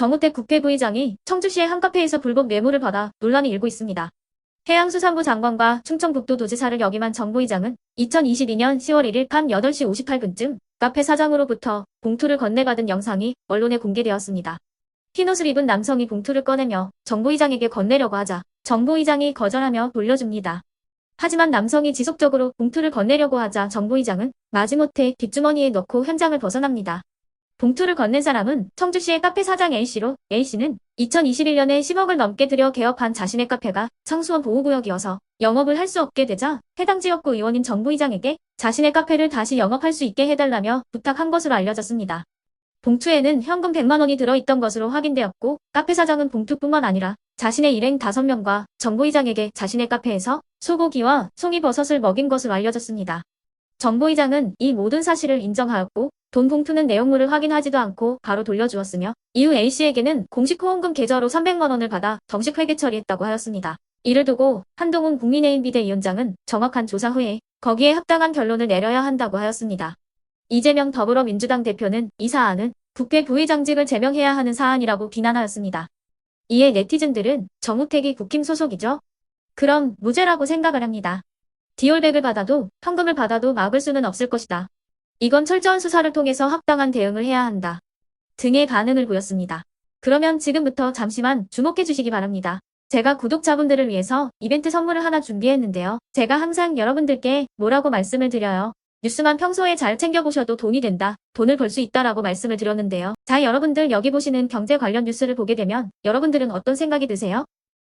정우택 국회 부의장이 청주시의 한 카페에서 불법 뇌물을 받아 논란이 일고 있습니다. 해양수산부 장관과 충청북도 도지사를 역임한 정 부의장은 2022년 10월 1일 밤 8시 58분쯤 카페 사장으로부터 봉투를 건네받은 영상이 언론에 공개되었습니다. 흰옷을 입은 남성이 봉투를 꺼내며 정 부의장에게 건네려고 하자 정 부의장이 거절하며 돌려줍니다. 하지만 남성이 지속적으로 봉투를 건네려고 하자 정 부의장은 마지못해 뒷주머니에 넣고 현장을 벗어납니다. 봉투를 건넨 사람은 청주시의 카페 사장 A씨로 A씨는 2021년에 10억을 넘게 들여 개업한 자신의 카페가 청수원 보호구역이어서 영업을 할 수 없게 되자 해당 지역구 의원인 정 부의장에게 자신의 카페를 다시 영업할 수 있게 해달라며 부탁한 것으로 알려졌습니다. 봉투에는 현금 100만 원이 들어있던 것으로 확인되었고 카페 사장은 봉투뿐만 아니라 자신의 일행 5명과 정 부의장에게 자신의 카페에서 소고기와 송이버섯을 먹인 것으로 알려졌습니다. 정 부의장은 이 모든 사실을 인정하였고 돈 봉투는 내용물을 확인하지도 않고 바로 돌려주었으며 이후 A씨에게는 공식 후원금 계좌로 300만 원을 받아 정식 회계 처리했다고 하였습니다. 이를 두고 한동훈 국민의힘 비대위원장은 정확한 조사 후에 거기에 합당한 결론을 내려야 한다고 하였습니다. 이재명 더불어민주당 대표는 이 사안은 국회 부의장직을 제명해야 하는 사안이라고 비난하였습니다. 이에 네티즌들은 정우택이 국힘 소속이죠? 그럼 무죄라고 생각을 합니다. 디올백을 받아도 현금을 받아도 막을 수는 없을 것이다. 이건 철저한 수사를 통해서 합당한 대응을 해야 한다. 등의 반응을 보였습니다. 그러면 지금부터 잠시만 주목해 주시기 바랍니다. 제가 구독자분들을 위해서 이벤트 선물을 하나 준비했는데요. 제가 항상 여러분들께 뭐라고 말씀을 드려요. 뉴스만 평소에 잘 챙겨보셔도 돈이 된다. 돈을 벌 수 있다라고 말씀을 드렸는데요. 자, 여러분들 여기 보시는 경제 관련 뉴스를 보게 되면 여러분들은 어떤 생각이 드세요?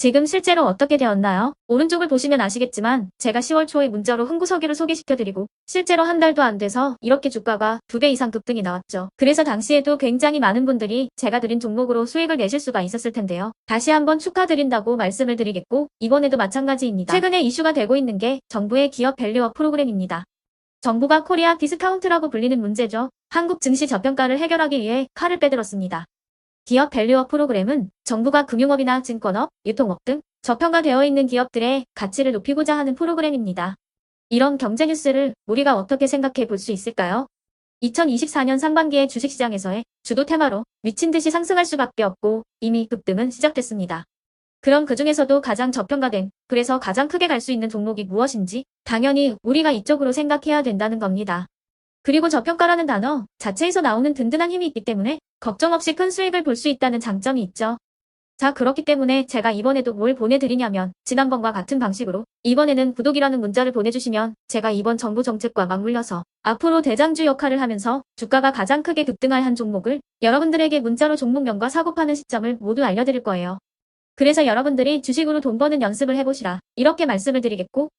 지금 실제로 어떻게 되었나요? 오른쪽을 보시면 아시겠지만 제가 10월 초에 문자로 흥구석이를 소개시켜드리고 실제로 한 달도 안 돼서 이렇게 주가가 두배 이상 급등이 나왔죠. 그래서 당시에도 굉장히 많은 분들이 제가 드린 종목으로 수익을 내실 수가 있었을 텐데요. 다시 한번 축하드린다고 말씀을 드리겠고 이번에도 마찬가지입니다. 최근에 이슈가 되고 있는 게 정부의 기업 밸류업 프로그램입니다. 정부가 코리아 디스카운트라고 불리는 문제죠. 한국 증시 저평가를 해결하기 위해 칼을 빼들었습니다. 기업 밸류업 프로그램은 정부가 금융업이나 증권업, 유통업 등 저평가되어 있는 기업들의 가치를 높이고자 하는 프로그램입니다. 이런 경제 뉴스를 우리가 어떻게 생각해 볼 수 있을까요? 2024년 상반기에 주식시장에서의 주도 테마로 미친 듯이 상승할 수밖에 없고 이미 급등은 시작됐습니다. 그럼 그 중에서도 가장 저평가된, 그래서 가장 크게 갈 수 있는 종목이 무엇인지 당연히 우리가 이쪽으로 생각해야 된다는 겁니다. 그리고 저평가라는 단어 자체에서 나오는 든든한 힘이 있기 때문에 걱정 없이 큰 수익을 볼 수 있다는 장점이 있죠. 자, 그렇기 때문에 제가 이번에도 뭘 보내드리냐면 지난번과 같은 방식으로 이번에는 구독이라는 문자를 보내주시면 제가 이번 정부 정책과 맞물려서 앞으로 대장주 역할을 하면서 주가가 가장 크게 급등할 한 종목을 여러분들에게 문자로 종목명과 사고 파는 시점을 모두 알려드릴 거예요. 그래서 여러분들이 주식으로 돈 버는 연습을 해보시라 이렇게 말씀을 드리겠고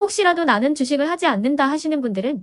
혹시라도 나는 주식을 하지 않는다 하시는 분들은